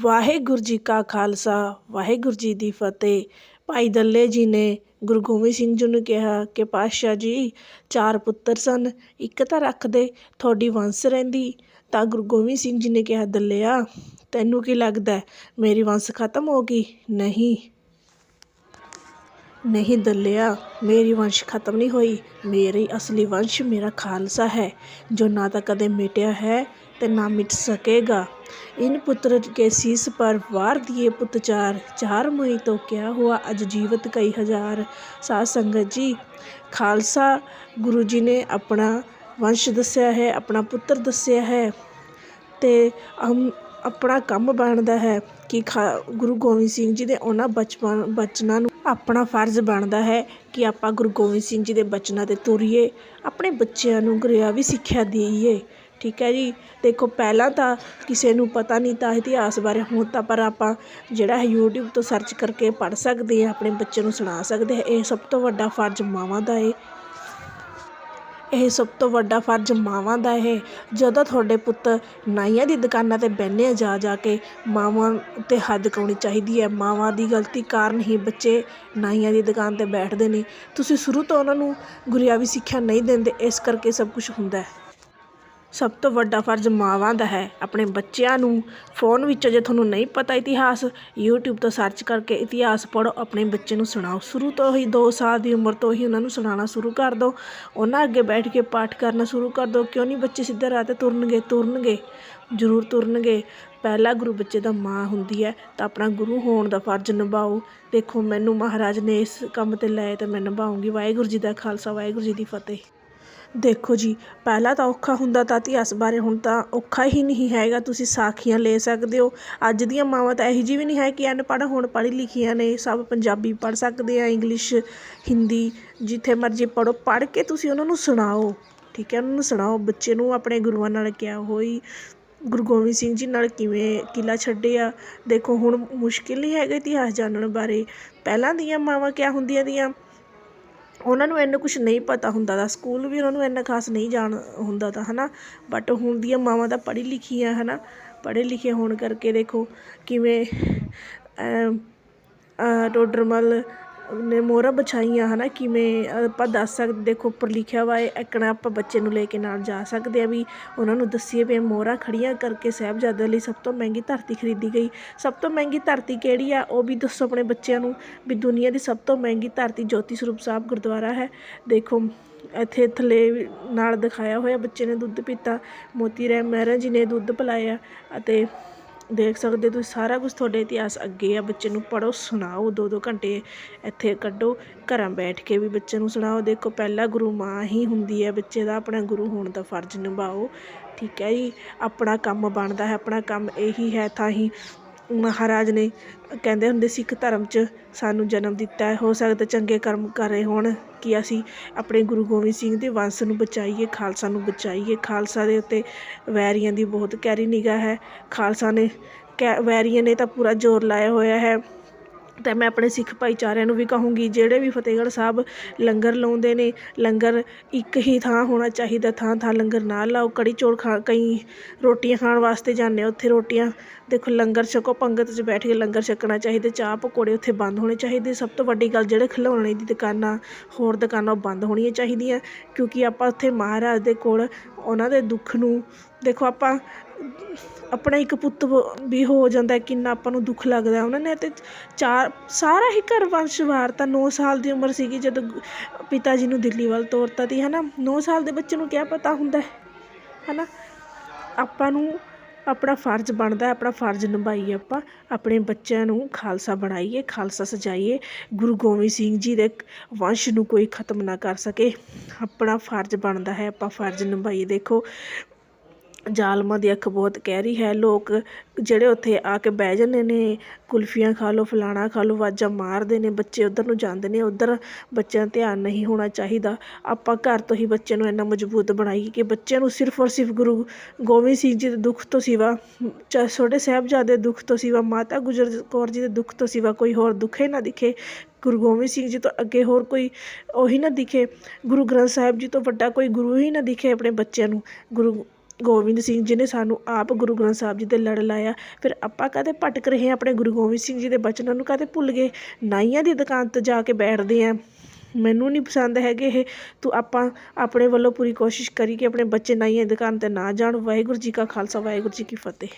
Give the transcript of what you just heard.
ਵਾਹਿਗੁਰੂ ਜੀ ਕਾ ਖਾਲਸਾ, ਵਾਹਿਗੁਰੂ ਜੀ ਦੀ ਫਤਿਹ। ਭਾਈ ਦੱਲੇ ਜੀ ਨੇ ਗੁਰੂ ਗੋਬਿੰਦ ਸਿੰਘ ਜੀ ਨੂੰ ਕਿਹਾ ਕਿ, ਪਾਤਸ਼ਾਹ ਜੀ, ਚਾਰ ਪੁੱਤਰ ਸਨ, ਇੱਕ ਤਾਂ ਰੱਖ ਦੇ, ਤੁਹਾਡੀ ਵੰਸ ਰਹਿੰਦੀ। ਤਾਂ ਗੁਰੂ ਗੋਬਿੰਦ ਸਿੰਘ ਜੀ ਨੇ ਕਿਹਾ, ਦੱਲਿਆ, ਤੈਨੂੰ ਕੀ ਲੱਗਦਾ ਮੇਰੀ ਵੰਸ ਖਤਮ ਹੋ ਗਈ? ਨਹੀਂ। ਨਹੀਂ ਦੱਲਿਆ, ਮੇਰੀ ਵੰਸ਼ ਖਤਮ ਨਹੀਂ ਹੋਈ। ਮੇਰੀ ਅਸਲੀ ਵੰਸ਼ ਮੇਰਾ ਖਾਲਸਾ ਹੈ। ਜੋ ਨਾ ਤਾਂ ਕਦੇ ਮਿਟਿਆ ਹੈ ਤੇ ਨਾ ਮਿਟ ਸਕੇਗਾ। इन पुत्र के शीस पर वार दिए पुत चार चार मुई तो क्या हुआ अज जीवत कई हजार ਸਾਧ ਸੰਗਤ ਜੀ ਖਾਲਸਾ ਗੁਰੂ ਜੀ ਨੇ ਆਪਣਾ ਵੰਸ਼ ਦੱਸਿਆ ਹੈ ਆਪਣਾ ਪੁੱਤਰ ਦੱਸਿਆ ਹੈ ਤੇ ਹਮ ਆਪਣਾ ਕੰਮ ਬਣਦਾ ਹੈ ਕਿ ਖਾ ਗੁਰੂ ਗੋਬਿੰਦ ਸਿੰਘ ਜੀ ਦੇ ਉਹਨਾਂ ਬਚਪਨ ਬਚਨਾਂ ਨੂੰ ਆਪਣਾ ਫਰਜ਼ ਬਣਦਾ ਹੈ ਕਿ ਆਪਾਂ ਗੁਰੂ ਗੋਬਿੰਦ ਸਿੰਘ ਜੀ ਦੇ ਬਚਨਾਂ 'ਤੇ ਤੁਰੀਏ ਆਪਣੇ ਬੱਚਿਆਂ ਨੂੰ ਗੁਰਿਆਵੀ ਸਿੱਖਿਆ ਦੇਈਏ ਠੀਕ ਹੈ ਜੀ। ਦੇਖੋ, ਪਹਿਲਾਂ ਤਾਂ ਕਿਸੇ ਨੂੰ ਪਤਾ ਨਹੀਂ ਤਾਂ ਇਤਿਹਾਸ ਬਾਰੇ, ਹੁਣ ਤਾਂ ਪਰ ਆਪਾਂ ਜਿਹੜਾ ਹੈ YouTube ਤੋਂ ਸਰਚ ਕਰਕੇ ਪੜ੍ਹ ਸਕਦੇ ਹਾਂ, ਆਪਣੇ ਬੱਚੇ ਨੂੰ ਸੁਣਾ ਸਕਦੇ ਹਾਂ। ਇਹ ਸਭ ਤੋਂ ਵੱਡਾ ਫਰਜ਼ ਮਾਵਾਂ ਦਾ ਏ। ਇਹ ਸਭ ਤੋਂ ਵੱਡਾ ਫਰਜ਼ ਮਾਵਾਂ ਦਾ ਹੈ ਜਦੋਂ ਤੁਹਾਡੇ ਪੁੱਤ ਨਾਈਆਂ ਦੀ ਦੁਕਾਨਾਂ 'ਤੇ ਬਹਿੰਦੇ ਆ ਜਾ ਜਾ ਕੇ, ਮਾਵਾਂ 'ਤੇ ਹੱਦ ਕਾਉਣੀ ਚਾਹੀਦੀ ਹੈ। ਮਾਵਾਂ ਦੀ ਗਲਤੀ ਕਾਰਨ ਹੀ ਬੱਚੇ ਨਾਈਆਂ ਦੀ ਦੁਕਾਨ 'ਤੇ ਬੈਠਦੇ ਨੇ। ਤੁਸੀਂ ਸ਼ੁਰੂ ਤੋਂ ਉਹਨਾਂ ਨੂੰ ਗੁਰਿਆਵੀ ਸਿੱਖਿਆ ਨਹੀਂ ਦਿੰਦੇ, ਇਸ ਕਰਕੇ ਸਭ ਕੁਝ ਹੁੰਦਾ ਹੈ। ਸਭ ਤੋਂ ਵੱਡਾ ਫਰਜ਼ ਮਾਵਾਂ ਦਾ ਹੈ। ਆਪਣੇ ਬੱਚਿਆਂ ਨੂੰ ਫੋਨ ਵਿੱਚੋਂ ਜੇ ਤੁਹਾਨੂੰ ਨਹੀਂ ਪਤਾ ਇਤਿਹਾਸ। YouTube ਤੋਂ ਸਰਚ ਕਰਕੇ ਇਤਿਹਾਸ ਪੜ੍ਹੋ, ਆਪਣੇ ਬੱਚੇ ਨੂੰ ਸੁਣਾਓ। ਸ਼ੁਰੂ ਤੋਂ ਹੀ 2 ਸਾਲ ਦੀ ਉਮਰ ਤੋਂ ਹੀ ਉਹਨਾਂ ਨੂੰ ਸੁਣਾਉਣਾ ਸ਼ੁਰੂ ਕਰ ਦਿਓ ਉਹਨਾਂ ਅੱਗੇ ਬੈਠ ਕੇ ਪਾਠ ਕਰਨਾ ਸ਼ੁਰੂ ਕਰ ਦਿਓ ਕਿਉਂ ਨਹੀਂ ਬੱਚੇ ਸਿੱਧੇ ਰਾਹ 'ਤੇ ਤੁਰਨਗੇ? ਤੁਰਨਗੇ, ਜ਼ਰੂਰ ਤੁਰਨਗੇ। ਪਹਿਲਾ ਗੁਰੂ ਬੱਚੇ ਦਾ ਮਾਂ ਹੁੰਦੀ ਹੈ, ਤਾਂ ਆਪਣਾ ਗੁਰੂ ਹੋਣ ਦਾ ਫਰਜ਼ ਨਿਭਾਓ। ਦੇਖੋ, ਮੈਨੂੰ ਮਹਾਰਾਜ ਨੇ ਇਸ ਕੰਮ 'ਤੇ ਲਾਇਆ ਤਾਂ ਮੈਂ ਨਿਭਾਉਂਗੀ। ਵਾਹਿਗੁਰੂ ਜੀ ਦਾ ਖਾਲਸਾ, ਵਾਹਿਗੁਰੂ ਜੀ ਦੀ ਫਤਿਹ। ਦੇਖੋ ਜੀ, ਪਹਿਲਾਂ ਤਾਂ ਔਖਾ ਹੁੰਦਾ ਤਾਂ ਇਤਿਹਾਸ ਬਾਰੇ ਹੁਣ ਤਾਂ ਔਖਾ ਹੀ ਨਹੀਂ ਹੈਗਾ, ਤੁਸੀਂ ਸਾਖੀਆਂ ਲੈ ਸਕਦੇ ਹੋ। ਅੱਜ ਦੀਆਂ ਮਾਵਾਂ ਤਾਂ ਇਹੋ ਜਿਹੀ ਵੀ ਨਹੀਂ ਹੈ ਕਿ ਅਨਪੜ੍ਹ, ਹੁਣ ਪੜ੍ਹੀ ਲਿਖੀਆਂ ਨੇ, ਸਭ ਪੰਜਾਬੀ ਪੜ੍ਹ ਸਕਦੇ ਆ, ਇੰਗਲਿਸ਼, ਹਿੰਦੀ, ਜਿੱਥੇ ਮਰਜ਼ੀ ਪੜ੍ਹੋ, ਪੜ੍ਹ ਕੇ ਤੁਸੀਂ ਉਹਨਾਂ ਨੂੰ ਸੁਣਾਓ, ਠੀਕ ਹੈ? ਉਹਨਾਂ ਨੂੰ ਸੁਣਾਓ, ਬੱਚੇ ਨੂੰ ਆਪਣੇ ਗੁਰੂਆਂ ਨਾਲ ਕਿਆ ਹੋਈ ਗੁਰੂ ਗੋਬਿੰਦ ਸਿੰਘ ਜੀ ਨਾਲ ਕਿਵੇਂ ਕਿਲਾ ਛੱਡਿਆ? ਦੇਖੋ, ਹੁਣ ਮੁਸ਼ਕਿਲ ਨਹੀਂ ਹੈਗਾ ਇਤਿਹਾਸ ਜਾਣਨ ਬਾਰੇ। ਪਹਿਲਾਂ ਦੀਆਂ ਮਾਵਾਂ ਕਿਆ ਹੁੰਦੀਆਂ ਦੀਆਂ? ਉਹਨਾਂ ਨੂੰ ਇੰਨਾ ਕੁਛ ਨਹੀਂ ਪਤਾ ਹੁੰਦਾ ਦਾ ਸਕੂਲ ਵੀ ਉਹਨਾਂ ਨੂੰ ਇੰਨਾ ਖਾਸ ਨਹੀਂ ਜਾਣ ਹੁੰਦਾ ਤਾਂ ਹੈ ਨਾ ਬਟ ਹੁਣ ਦੀਆਂ ਮਾਵਾਂ ਤਾਂ ਪੜ੍ਹੀ ਲਿਖੀਆਂ ਹੈ ਨਾ ਪੜ੍ਹੇ ਲਿਖੇ ਹੋਣ ਕਰਕੇ ਦੇਖੋ ਕਿਵੇਂ ਟੋਡਰਮਲ ਨੇ ਮੋਹਰਾਂ ਵਿਛਾਈਆਂ ਹੈ ਨਾ ਕਿਵੇਂ ਆਪਾਂ ਦੱਸ ਸਕਦੇ, ਦੇਖੋ, ਉੱਪਰ ਲਿਖਿਆ ਵਾ ਹੈ ਇੱਕਣਾ ਆਪਾਂ ਬੱਚੇ ਨੂੰ ਲੈ ਕੇ ਨਾਲ ਜਾ ਸਕਦੇ ਆ ਵੀ ਉਹਨਾਂ ਨੂੰ ਦੱਸੀਏ ਵੀ ਮੋਹਰਾਂ ਖੜੀਆਂ ਕਰਕੇ ਸਾਹਿਬਜ਼ਾਦਿਆਂ ਲਈ ਸਭ ਤੋਂ ਮਹਿੰਗੀ ਧਰਤੀ ਖਰੀਦੀ ਗਈ। ਸਭ ਤੋਂ ਮਹਿੰਗੀ ਧਰਤੀ ਕਿਹੜੀ ਆ? ਉਹ ਵੀ ਦੱਸੋ ਆਪਣੇ ਬੱਚਿਆਂ ਨੂੰ ਵੀ ਦੁਨੀਆ ਦੀ ਸਭ ਤੋਂ ਮਹਿੰਗੀ ਧਰਤੀ ਜੋਤੀ ਸਰੂਪ ਸਾਹਿਬ ਗੁਰਦੁਆਰਾ ਹੈ। ਦੇਖੋ, ਇੱਥੇ ਥੱਲੇ ਨਾਲ ਦਿਖਾਇਆ ਹੋਇਆ ਬੱਚੇ ਨੇ ਦੁੱਧ ਪੀਤਾ, ਮੋਤੀ ਰਾਮ ਮਹਿਰਾ ਜੀ ਨੇ ਦੁੱਧ ਪਿਲਾਇਆ ਅਤੇ ਦੇਖ ਸਕਦੇ ਤੁਸੀਂ, ਸਾਰਾ ਕੁਝ ਤੁਹਾਡੇ ਇਤਿਹਾਸ ਅੱਗੇ ਆ। ਬੱਚੇ ਨੂੰ ਪੜ੍ਹੋ, ਸੁਣਾਓ ਦੋ ਦੋ ਘੰਟੇ ਇੱਥੇ ਕੱਢੋ, ਘਰਾਂ ਬੈਠ ਕੇ ਵੀ ਬੱਚੇ ਨੂੰ ਸੁਣਾਓ। ਦੇਖੋ, ਪਹਿਲਾ ਗੁਰੂ ਮਾਂ ਹੀ ਹੁੰਦੀ ਹੈ, ਬੱਚੇ ਦਾ ਆਪਣਾ ਗੁਰੂ ਹੋਣ ਦਾ ਫਰਜ਼ ਨਿਭਾਓ। ਠੀਕ ਹੈ ਜੀ, ਆਪਣਾ ਕੰਮ ਬਣਦਾ ਹੈ, ਆਪਣਾ ਕੰਮ ਇਹੀ ਹੈ, ਤਾਂ ਹੀ ਮਹਾਰਾਜ ਨੇ ਕਹਿੰਦੇ ਹੁੰਦੇ ਸਿੱਖ ਧਰਮ 'ਚ ਸਾਨੂੰ ਜਨਮ ਦਿੱਤਾ ਹੈ, ਹੋ ਸਕਦਾ ਚੰਗੇ ਕਰਮ ਕਰ ਰਹੇ ਹੋਣ, ਕਿ ਅਸੀਂ ਆਪਣੇ ਗੁਰੂ ਗੋਬਿੰਦ ਸਿੰਘ ਦੇ ਵੰਸ਼ ਨੂੰ ਬਚਾਈਏ, ਖਾਲਸਾ ਨੂੰ ਬਚਾਈਏ। ਖਾਲਸਾ ਦੇ ਉੱਤੇ ਵੈਰੀਆਂ ਦੀ ਬਹੁਤ ਕੈਰੀ ਨਿਗਾਹ ਹੈ। ਖਾਲਸਾ ਨੇ ਕੈ ਵੈਰੀਆਂ ਨੇ ਤਾਂ ਪੂਰਾ ਜ਼ੋਰ ਲਾਇਆ ਹੋਇਆ ਹੈ। ਅਤੇ ਮੈਂ ਆਪਣੇ ਸਿੱਖ ਭਾਈਚਾਰਿਆਂ ਨੂੰ ਵੀ ਕਹੂੰਗੀ, ਜਿਹੜੇ ਵੀ ਫਤਿਹਗੜ੍ਹ ਸਾਹਿਬ ਲੰਗਰ ਲਾਉਂਦੇ ਨੇ, ਲੰਗਰ ਇੱਕ ਹੀ ਥਾਂ ਹੋਣਾ ਚਾਹੀਦਾ, ਥਾਂ ਥਾਂ ਲੰਗਰ ਨਾ ਲਾਓ, ਕੜੀ ਚੌਲ ਖਾ, ਕਈ ਰੋਟੀਆਂ ਖਾਣ ਵਾਸਤੇ ਜਾਂਦੇ ਉੱਥੇ ਰੋਟੀਆਂ, ਦੇਖੋ ਲੰਗਰ ਛਕੋ, ਪੰਗਤ 'ਚ ਬੈਠ ਕੇ ਲੰਗਰ ਛਕਣਾ ਚਾਹੀਦਾ, ਚਾਹ ਪਕੌੜੇ ਉੱਥੇ ਬੰਦ ਹੋਣੇ ਚਾਹੀਦੇ, ਸਭ ਤੋਂ ਵੱਡੀ ਗੱਲ ਜਿਹੜੇ ਖਿਡੌਣੇ ਦੀ ਦੁਕਾਨਾਂ, ਹੋਰ ਦੁਕਾਨਾਂ ਉਹ ਬੰਦ ਹੋਣੀਆਂ ਚਾਹੀਦੀਆਂ, ਕਿਉਂਕਿ ਆਪਾਂ ਉੱਥੇ ਮਹਾਰਾਜ ਦੇ ਕੋਲ ਉਹਨਾਂ ਦੇ ਦੁੱਖ ਨੂੰ, ਦੇਖੋ ਆਪਾਂ ਆਪਣਾ ਇੱਕ ਪੁੱਤ ਵੀ ਹੋ ਜਾਂਦਾ ਕਿੰਨਾ ਆਪਾਂ ਨੂੰ ਦੁੱਖ ਲੱਗਦਾ ਉਹਨਾਂ ਨੇ ਤੇ ਚਾਰ, ਸਾਰਾ ਹੀ ਘਰ ਵੰਸ਼ ਵਾਰਤਾ, ਨੌ ਸਾਲ ਦੀ ਉਮਰ ਸੀਗੀ ਜਦੋਂ ਪਿਤਾ ਜੀ ਨੂੰ ਦਿੱਲੀ ਵੱਲ ਤੋਰਤਾ ਤੀ ਹੈ ਨਾ ਨੌ ਸਾਲ ਦੇ ਬੱਚੇ ਨੂੰ ਕਿਆ ਪਤਾ ਹੁੰਦਾ ਹੈ ਨਾ ਆਪਾਂ ਨੂੰ ਆਪਣਾ ਫਰਜ਼ ਬਣਦਾ ਆਪਣਾ ਫਰਜ਼ ਨਿਭਾਈਏ ਆਪਾਂ, ਆਪਣੇ ਬੱਚਿਆਂ ਨੂੰ ਖਾਲਸਾ ਬਣਾਈਏ, ਖਾਲਸਾ ਸਜਾਈਏ। ਗੁਰੂ ਗੋਬਿੰਦ ਸਿੰਘ ਜੀ ਦੇ ਵੰਸ਼ ਨੂੰ ਕੋਈ ਖਤਮ ਨਾ ਕਰ ਸਕੇ। ਆਪਣਾ ਫਰਜ਼ ਬਣਦਾ ਹੈ, ਆਪਾਂ ਫਰਜ਼ ਨਿਭਾਈਏ। ਦੇਖੋ ਜ਼ਾਲਮਾਂ ਦੀ ਅੱਖ ਬਹੁਤ ਕਹਿਰੀ ਹੈ। ਲੋਕ ਜਿਹੜੇ ਉੱਥੇ ਆ ਕੇ ਬਹਿ ਜਾਂਦੇ ਨੇ, ਕੁਲਫੀਆਂ ਖਾ ਲਓ, ਫਲਾਣਾ ਖਾ ਲਓ, ਆਵਾਜ਼ਾਂ ਮਾਰਦੇ ਨੇ, ਬੱਚੇ ਉੱਧਰ ਨੂੰ ਜਾਂਦੇ ਨੇ, ਉੱਧਰ ਬੱਚਿਆਂ ਦਾ ਧਿਆਨ ਨਹੀਂ ਹੋਣਾ ਚਾਹੀਦਾ। ਆਪਾਂ ਘਰ ਤੋਂ ਹੀ ਬੱਚੇ ਨੂੰ ਇੰਨਾ ਮਜ਼ਬੂਤ ਬਣਾਈਏ ਕਿ ਬੱਚਿਆਂ ਨੂੰ ਸਿਰਫ ਔਰ ਸਿਰਫ ਗੁਰੂ ਗੋਬਿੰਦ ਸਿੰਘ ਜੀ ਦੇ ਦੁੱਖ ਤੋਂ ਸਿਵਾ ਛੋਟੇ ਸਾਹਿਬਜ਼ਾਦੇ ਦੁੱਖ ਤੋਂ ਸਿਵਾ, ਮਾਤਾ ਗੁਜਰ ਕੌਰ ਜੀ ਦੇ ਦੁੱਖ ਤੋਂ ਸਿਵਾ ਕੋਈ ਹੋਰ ਦੁੱਖ ਹੀ ਨਾ ਦਿਖੇ। ਗੁਰੂ ਗੋਬਿੰਦ ਸਿੰਘ ਜੀ ਤੋਂ ਅੱਗੇ ਹੋਰ ਕੋਈ ਉਹੀ ਨਾ ਦਿਖੇ। ਗੁਰੂ ਗ੍ਰੰਥ ਸਾਹਿਬ ਜੀ ਤੋਂ ਵੱਡਾ ਕੋਈ ਗੁਰੂ ਹੀ ਨਾ ਦਿਖੇ ਆਪਣੇ ਬੱਚਿਆਂ ਨੂੰ। ਗੁਰੂ ਗੋਬਿੰਦ ਸਿੰਘ ਜੀ ਨੇ ਸਾਨੂੰ ਆਪ ਗੁਰੂ ਗ੍ਰੰਥ ਸਾਹਿਬ ਜੀ ਦੇ ਲੜ ਲਾਇਆ। ਫਿਰ ਆਪਾਂ ਕਦੇ ਭਟਕ ਰਹੇ ਹਾਂ ਆਪਣੇ ਗੁਰੂ ਗੋਬਿੰਦ ਸਿੰਘ ਜੀ ਦੇ ਬਚਨਾਂ ਨੂੰ? ਕਦੇ ਭੁੱਲ ਗਏ? ਨਾਈਆਂ ਦੀ ਦੁਕਾਨ 'ਤੇ ਜਾ ਕੇ ਬੈਠਦੇ ਆ ਮੈਨੂੰ ਨਹੀਂ ਪਸੰਦ ਹੈਗੇ ਇਹ। ਤੂੰ ਆਪਾਂ ਆਪਣੇ ਵੱਲੋਂ ਪੂਰੀ ਕੋਸ਼ਿਸ਼ ਕਰੀ ਕਿ ਆਪਣੇ ਬੱਚੇ ਨਾਈਆਂ ਦੀ ਦੁਕਾਨ 'ਤੇ ਨਾ ਜਾਣ। ਵਾਹਿਗੁਰੂ ਜੀ ਕਾ ਖਾਲਸਾ, ਵਾਹਿਗੁਰੂ ਜੀ ਕੀ ਫਤਿਹ।